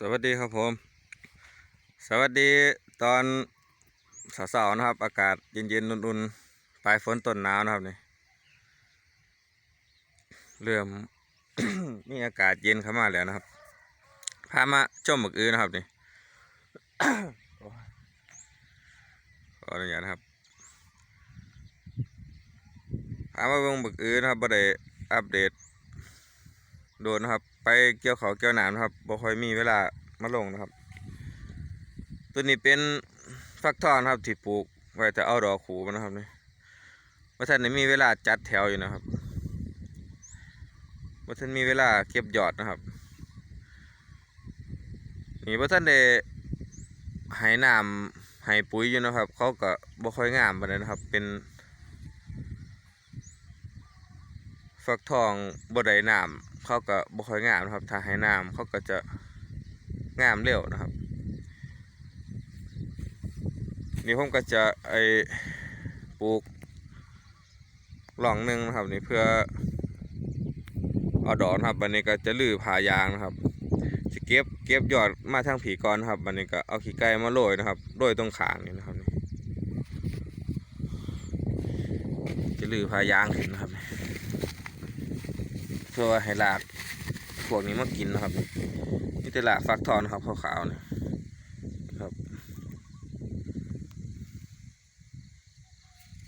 สวัสดีครับผม สวัสดีตอนเสาร์ๆนะครับ อากาศเย็นๆอุ่นๆปลายฝนต้นหนาวนะครับนี่เริ่มมีอากาศเย็นเข้ามาแล้วนะครับ พามาชมหมึกอื้อนะครับนี่ขออนุญาตนะครับพามาเบิ่งหมึกอื้อนะครับบ่ได้อัปเดตโดนนะครับ ไปเกี่ยวเขาเกี่ยวหนามนะครับบ่ค่อยมีเวลามาลงนะครับ ตัวนี้เป็นฟักทองครับที่ปลูกไว้แต่เอาดอกขูมันนะครับนี่ว่าท่านได้มีเวลาจัดแถวอยู่นะครับว่าท่านมีเวลาเก็บยอดนะครับนี่ว่าท่านได้ให้น้ำให้ปุ๋ยอยู่นะครับ เขาก็บ่ค่อยงามปานใดนะครับ เป็นฟักทองบ่ได้น้ำ เขาก็บ่ค่อยงามนะครับถ้าให้น้ำเขาก็จะงามเร็วนะครับ นี่ผมก็จะไอปลูกหล่องหนึ่งนะครับนี่เพื่อเอาดอกนะครับบันนี้ก็จะลื้อผายางนะครับจะเก็บเก็บยอดมาทางผีก่อนนะครับบันนี้ก็เอาขี้ไก่มาโรยนะครับโรยตรงขางนี่นะครับนี่จะลื้อผายางขึ้นนะครับ พื่อว่าให้ลากพวกนี้มากินนะครับนี่แต่ลากฟักทองนะครับขาวๆนี่ครับ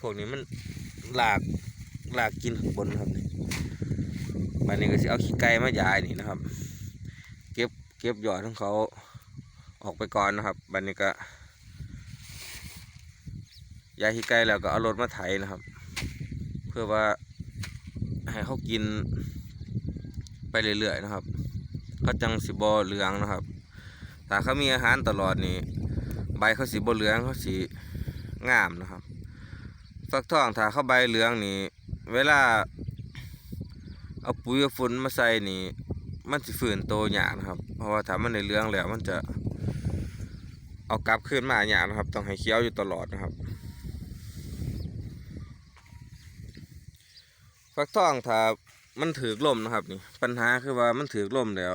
พวกนี้มันลากลากกินข้างบนนะครับบันนี้ก็สิเอาขี้ไก่มายายนี่นะครับ เก็บเก็บยอดของเขาออกไปก่อนนะครับบันนี้ก็ยายขี้ไก่แล้วก็เอารถมาไถนะครับ เพื่อว่าให้เขากิน ไปเรื่อยๆนะครับเขาจังสิบอเหลืองนะครับถ้าเขามีอาหารตลอดนี่ใบเขาสีบอเหลืองเขาสีงามนะครับ ฟักทองถ้าเขาใบเหลืองนี่เวลาเอาปุ๋ยฝุ่นมาใส่นี่มันสิฝืนโตหยากนะครับ เพราะว่าถ้ามันในเหลืองแล้วมันจะเอากลับขึ้นมาหยากนะครับ ต้องให้เคี้ยวอยู่ตลอดนะครับ ฟักทองถ้า มันถือกลมนะครับ นี่ปัญหาคือว่ามันถือกลมแล้ว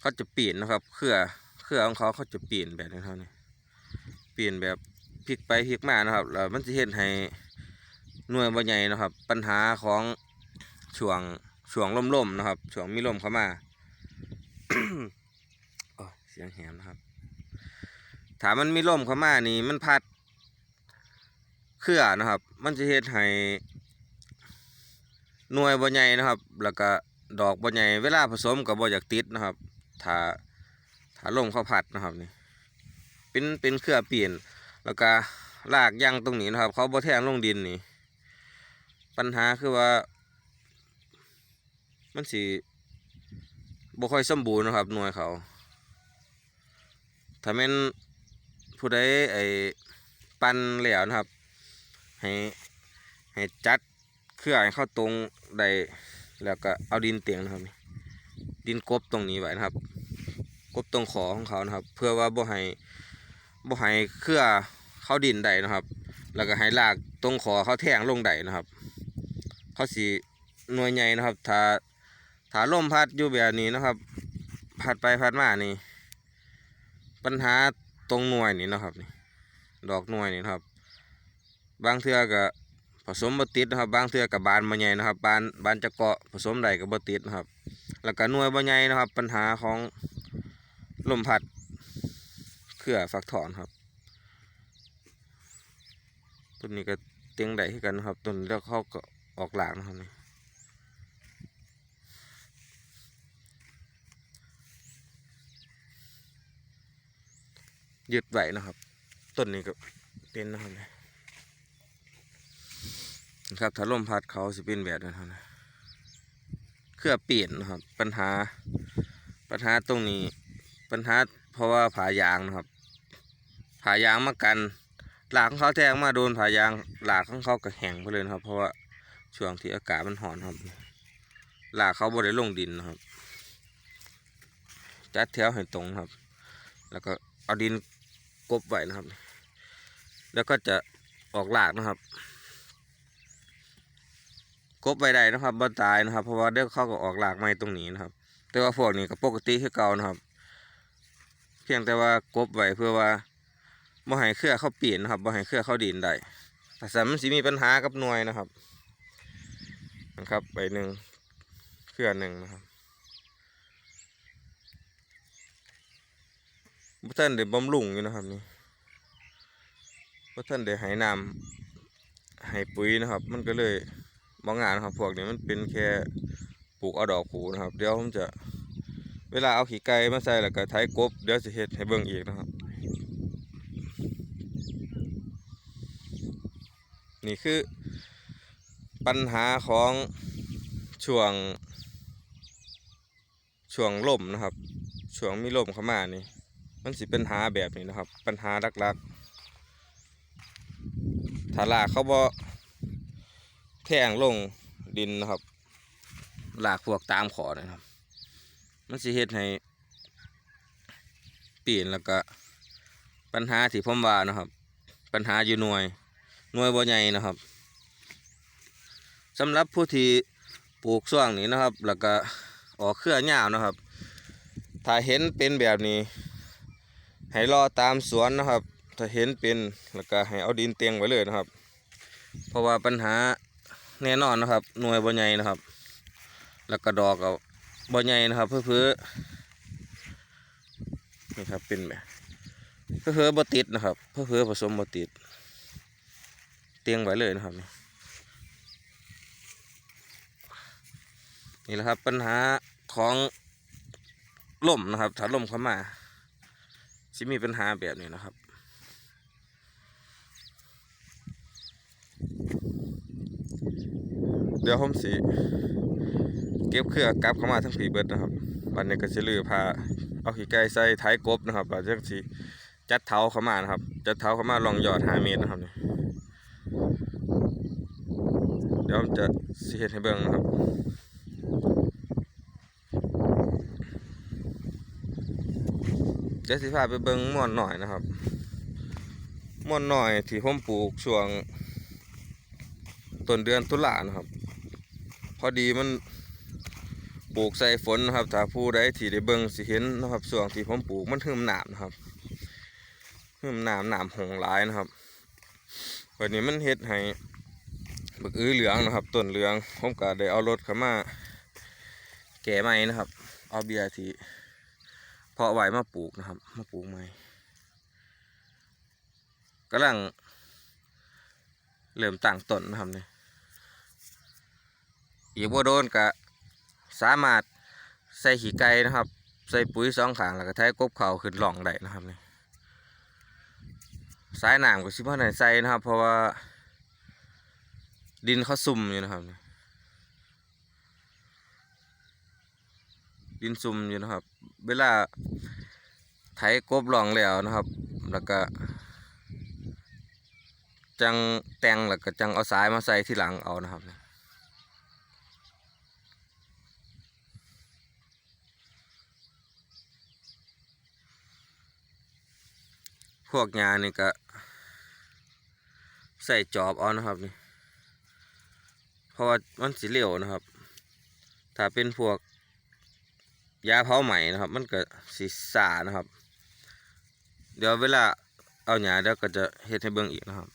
เขาจะปีนนะครับเครือเครือของเขาเขาจะปีนแบบนี้ครับนี่ปีนแบบพลิกไปพลิกมานะครับแล้วมันจะเห็นให้หน่วยบ่ใหญ่นะครับ ปัญหาของช่วงช่วงลมๆนะครับช่วงมีลมเข้ามาเสียงแหมนะครับถามมันมีลมเข้ามานี่มันพัดเครือนะครับ มันจะเห็นให้ หน่วยบ่ใหญ่นะครับ แล้วก็ดอกบ่ใหญ่เวลาผสมกับบ่อยากติดนะครับถ้าถ้าลมเขาพัดนะครับนี่เป็นเป็นเครือเปลี่ยน แล้วก็รากยังตรงนี้นะครับ เขาบ่แทงลงดินนี่ ปัญหาคือว่า มันสิบ่ค่อยสมบูรณ์นะครับ หน่วยเขา ถ้าแม่นผู้ใดไอ้ปันแล้วนะครับ ให้ให้จัดเครื่องให้เข้าตรง ใดแล้วก็เอาดินเตียงนะครับนี่ดินกบตรงนี้ไว้นะครับ กบตรงขอของเขานะครับ เพื่อว่าบ่ให้บ่ให้เครือเข้าดินใดนะครับ แล้วก็ให้ลากตรงขอเขาแทงลงใดนะครับ เขาสีหน่วยใหญ่นะครับ ถ้าถ้าลมพัดอยู่แบบนี้นะครับ พัดไปพัดมานี่ ปัญหาตรงหน่วยนี่นะครับนี่ดอกหน่วยนี่นครับ บางเทือก็ สมบติดนะครับบางเทือกับบานบะใหญ่นะครับบานบานจะเกาะผสมใดกับบติดนะครับ แล้วก็หน่วยบะใหญ่นะครับ ปัญหาของลมพัดเครือฝักถอนครับต้นนี้ก็เตียงใดคือกันนะครับต้นแล้วเขาก็ออกหลากนะครับนี่ยึดไว้นะครับต้นนี้ก็เป็นนะครับนี่นะ ครับถ้าลมพัดเขาสิเป็นแบบนั้นครับนะเครือเปลี่ยนนะครับ ปัญหาปัญหาตรงนี้ ปัญหาเพราะว่าผายางนะครับผายางมากัน หลากของเขาแทงมาโดนผายางหลากของเขาก็แห้งไปเลยนะครับ เพราะว่าช่วงที่อากาศมันร้อนครับ หลากเขาบริลงดินนะครับ จัดแถวให้ตรงครับ แล้วก็เอาดินกบไว้นะครับ แล้วก็จะออกหลากนะครับ กบไว้ได้นะครับบ่ตายนะครับ เพราะว่าเดี๋ยวเขาก็ออกหลากไม้ตรงนี้นะครับ แต่ว่าพวกนี้ก็ปกติคือเก่านะครับ เพียงแต่ว่ากบไว้เพื่อว่าบ่ให้เครือเข้าปีนนะครับบ่ให้เครือเข้าดินได้ถ้าสันมันสิมีปัญหากับหน่วยนะครับนะครับใบหนึ่งเครือหนึ่งนะครับบ่ท่านได้บำรุงอยู่นะครับนี่บ่ท่านได้ให้น้ำให้ปุ๋ยนะครับ มันก็เลย บ่งงานนะครับพวกนี้มันเป็นแค่ปลูกเอาดอกผูนะครับ เดี๋ยวผมจะเวลาเอาขี้ไก่มาใส่แล้วก็ไถกบเดี๋ยวสิเฮ็ดให้เบิ่งอีกนะครับ นี่คือปัญหาของช่วง ช่วงล่มนะครับ ช่วงมีล่มเข้ามานี่ มันสิเป็นหาแบบนี้นะครับ ปัญหาลักๆถ้าลากเขาบ่ แทงลงดินนะครับหลากพวกตามขอนะครับ มันสิเฮ็ดให้ปีนแล้วก็ปัญหาที่ผมว่านะครับ ปัญหาอยู่หน่วยหน่วยบ่ใหญ่นะครับสำหรับผู้ที่ปลูกช่วงนี้นะครับ แล้วก็ออกเครือยานะครับ ถ้าเห็นเป็นแบบนี้ ให้รอตามสวนนะครับ ถ้าเห็นเป็นแล้วก็ให้เอาดินเตียงไว้เลยนะครับ เพราะว่าปัญหา แน่นอนนะครับ หน่วยบ่ใหญ่นะครับ แล้วก็ดอกเอาบ่ใหญ่นะครับ เพื่อเพื่อนี่ครับเป็นแบบเพื่อเพื่อบติดนะครับ เพื่อเพื่อผสมบ่ติด เตียงไว้เลยนะครับนี่นี่แหละครับปัญหาของล่มนะครับถ้าล่มเข้ามาจะมีปัญหาแบบนี้นะครับ เดี๋ยวผมสิเก็บเครื่องกลับเข้ามาทั้งผีเบิดนะครับวันนี้ก็จะลือพาเอาขี้ไก่ใส่ท้ายกบนะครับเราจะสิจัดเท้าเข้ามานะครับ จัดเท้าเข้ามาลองหยอด5เมตรนะครับนี่เดี๋ยวผมจะสิเฮ็ดให้เบิ่งนะครับเดี๋ยวสิพาไปเบิ่งม่อนหน่อยนะครับม่อนหน่อยที่ผมปลูกช่วงต้นเดือนตุลานะครับ พอดีมันปลูกใส่ฝนนะครับ ถ้าผู้ใดที่ได้เบิ่งสิเห็นนะครับช่วงที่ผมปลูกมันหึมหนามนะครับหึมหนามหนามหงหลายนะครับวันนี้มันเฮ็ดให้บักอื้อเหลืองนะครับต้นเหลืองผมก็ได้เอารถเข้ามาแก่ใหม่นะครับ เอาเบียร์ที่เพาะไว้มาปลูกนะครับ มาปลูกใหม่กำลังเริ่มตั้งต้นนะครับเนี่ย อีกบ่โดนก็สามารถใส่ขี้ไก่นะครับ ใส่ปุ๋ยสองขางแล้วก็ไถกบเขาขึ้นหล่องได้นะครับนี่สายหน้ำก็สิบ่ได้ใส่นะครับ เพราะว่า ดินเขาซุ่มอยู่นะครับดินซุ่มอยู่นะครับ เวลาไถกบหล่องแล้วนะครับ แล้วก็จังแตงแล้วก็จังเอาสายมาใส่ที่หลังเอานะครับ พวกยานี่ก็ใส่จอบเอานะครับนี่เพราะว่ามันสีเหลวนะครับ ถ้าเป็นพวกยาเผาใหม่นะครับ มันก็สีสานะครับ เดี๋ยวเวลาเอาหยาเดี๋ยวก็จะเฮ็ดให้เบิ่งอีกนะครับ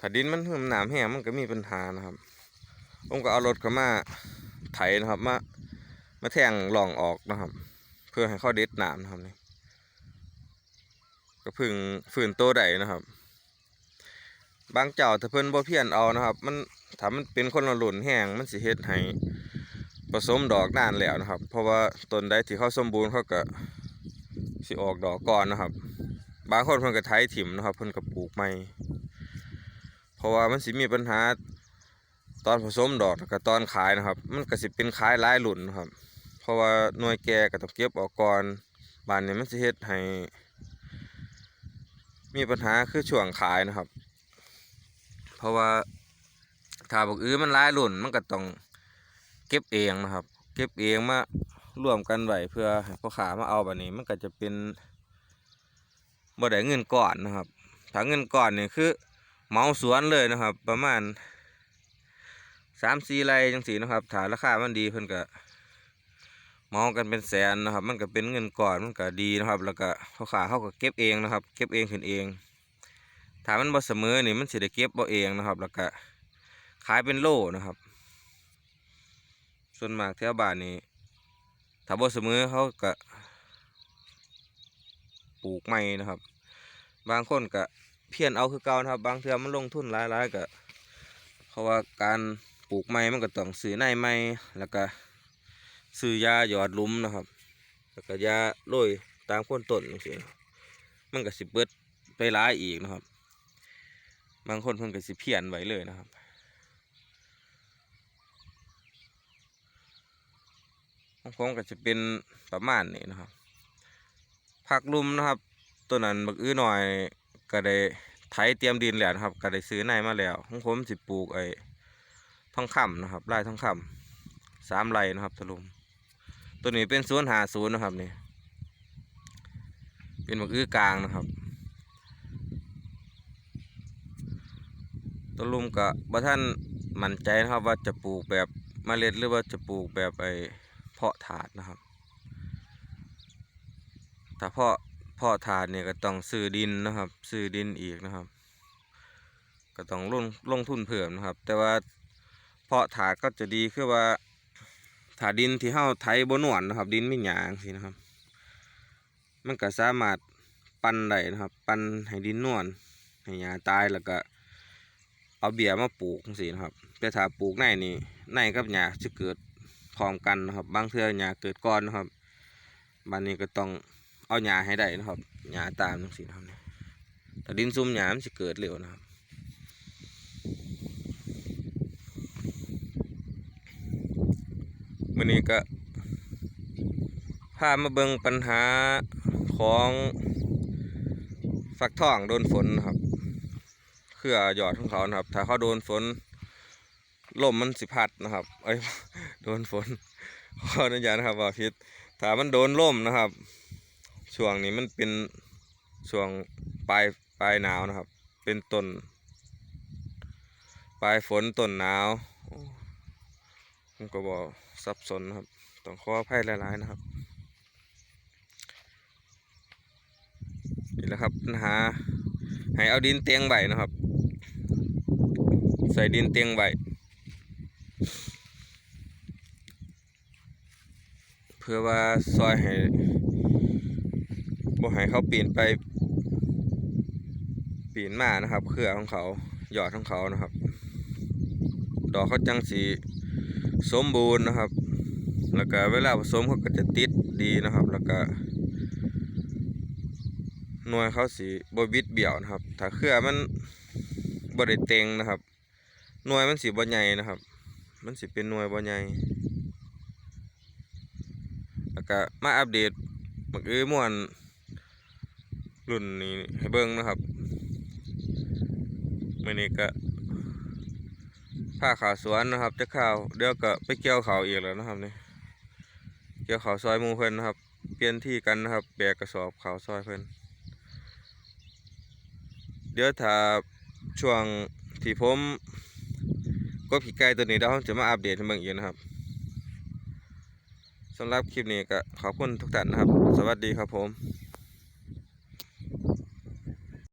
ถ้าดินมันหืมหนามแห้งมันก็มีปัญหานะครับ ผมก็เอารถเข้ามาไถนะครับมามาแทงหล่องออกนะครับ เพื่อให้เขาเด็ดหนามนะครับนี่ก็พึ่งฝืนโตได้นะครับ บางเจ้าถ้าเพิ่นบ่เพี้ยนเอานะครับ มันถ้ามันเป็นคนละหลุนแห้งมันสิเฮ็ดให้ผสมดอกนานแล้วนะครับ เพราะว่าต้นใดที่เขาสมบูรณ์เขาก็สิออกดอกก่อนนะครับ บางคนเพิ่นก็ไถถิ่มนะครับเพิ่นก็ปลูกใหม่ เพราะว่ามันสิมีปัญหาตอนผสมดอกกับตอนขายนะครับ มันก็สิเป็นขายหลายหลุ่นะครับ เพราะว่าหน่วยแก่ก็ต้องเก็บออกก่อนบานนี้มันสิเฮ็ดให้ มีปัญหาคือช่วงขายนะครับ เพราะว่าถ้าบอกอื้อมันหลายหลุ่นมันก็ต้องเก็บเองนะครับ เก็บเองมารวมกันไว้เพื่อให้พ่อขามาเอาแบบนี้ มันก็จะเป็นบ่ได้เงินก่อนนะครับถ้าเงินก่อนเนี่ยคือ เมาสวนเลยนะครับ ประมาณสามสี่ไร่จังสีนะครับถ้าราคามันดีเพิ่นก็เมากันเป็นแสนนะครับ มันก็เป็นเงินก่อนมันก็ดีนะครับ แล้วก็พ่อขาเขาก็เก็บเองนะครับ เก็บเองขึ้นเองถ้ามันบ่เสมอนี่มันสิได้เก็บบ่เองนะครับ แล้วก็ขายเป็นโลนะครับ ส่วนมากแถวบ้านนี่ถ้าบ่เสมอเขาก็ปลูกใหม่นะครับ บางคนก็ เพี้ยนเอาคือเก่านะครับ บางเทื่อมันลงทุนหลายๆก็เพราะว่าการปลูกใหม่มันก็ต้องซื้อในใหม่แล้วก็ซื้อยาหยอดลุมนะครับ แล้วก็ยาโรยตามคนต้นจังซี่มันก็สิเบิดไปหลายอีกนะครับ บางคนเพิ่นก็สิเพี้ยนไว้เลยนะครับของผมก็จะเป็นประมาณนี้นะครับผักลุมนะครับ ตัวนั้นบักอื้อหน่อย ก็ได้ไถเตรียมดินแล้วนะครับ ก็ได้ซื้อในมาแล้วของผมสิปลูกไอ้ทองคำนะครับไร่ทองคำสามไร่นะครับทะลุมตัวนี้เป็นศูนย์หาศูนย์นะครับนี่เป็นบักอื้อกลางนะครับตัวลุมก็บ่ท่านมั่นใจนะครับว่าจะปลูกแบบเมล็ดหรือว่าจะปลูกแบบไอ้เพาะถาดนะครับถ้าเพาะ พาะถาดเนี่ยก็ต้องซื้อดินนะครับซื้อดินอีกนะครับ ก็ต้องลงลงทุนเพิ่มนะครับ แต่ว่าเพาะถาดก็จะดีคือว่าถาดินที่เฮาไถบนหนวนนะครับ ดินไม่หยางสินะครับ มันก็สามารถปั้นได้นะครับ ปั้นให้ดินนวลให้หญ้าตายแล้วก็เอาเบี้ยมาปลูกสินะครับแต่ถ้าปลูกในนี่ในกับหญ้าจะเกิดพร้อมกันนะครับ บางเทื่อหญ้าเกิดก่อนนะครับบ้านนี้ก็ต้อง เอาหญ้าให้ได้นะครับหญ้าตามจังซี่นะครับเนี่ยถ้าดินซุ่มหญ้ามันสิเกิดเร็วนะครับมื้อนี้ก็พามาเบิ่งปัญหาของฟักทองโดนฝนนะครับเครือหยอดของเขานะครับ ถ้าเขาโดนฝนลมมันสิพัดนะครับเอ้ยโดนฝนขออนุญาตนะครับว่าพิษถ้ามันโดนล่มนะครับ ช่วงนี้มันเป็นช่วงปลายปลายหนาวนะครับ เป็นต้นปลายฝนต้นหนาวผมก็บอกสับสนนะครับ ต้องขออภัยหลายๆนะครับนี่แหละครับปัญหาให้เอาดินเตียงใบนะครับ ใส่ดินเตียงใบเพื่อว่าซอยให้ บ่ให้เขาปีนไป ปีนมานะครับ เครือของเขาหยอดของเขานะครับ ดอกเขาจังสีสมบูรณ์นะครับ แล้วก็เวลาผสมเขาก็จะติดดีนะครับ แล้วก็หน่วยเขาสีบบิดเบี่ยวนะครับ ถ้าเครือมันบริเต็งนะครับ หน่วยมันสีบ่ใหญ่นะครับ มันสิเป็นหน่วยบ่ใหญ่แล้วก็มาอัปเดตบักเอ้ยม่วน รุ่นนี้ให้เบิ่งนะครับมื้อนี้ก็ผ้าขาวสวนนะครับจะข้าวเดี๋ยวก็ไปเกี่ยวเขาวอีกแล้วนะครับนี่เกี่ยวเขาวซอยมูเพิ่นนะครับ เปลี่ยนที่กันนะครับ แบกกระสอบเขาวซอยเพิ่นเดี๋ยวถ้าช่วงที่ผมก็ผีไก่ตัวนี้เดี๋ยวผมจะมาอัปเดตให้เบิ่งอีกนะครับสำหรับคลิปนี้ก็ขอบคุณทุกท่านนะครับ สวัสดีครับผม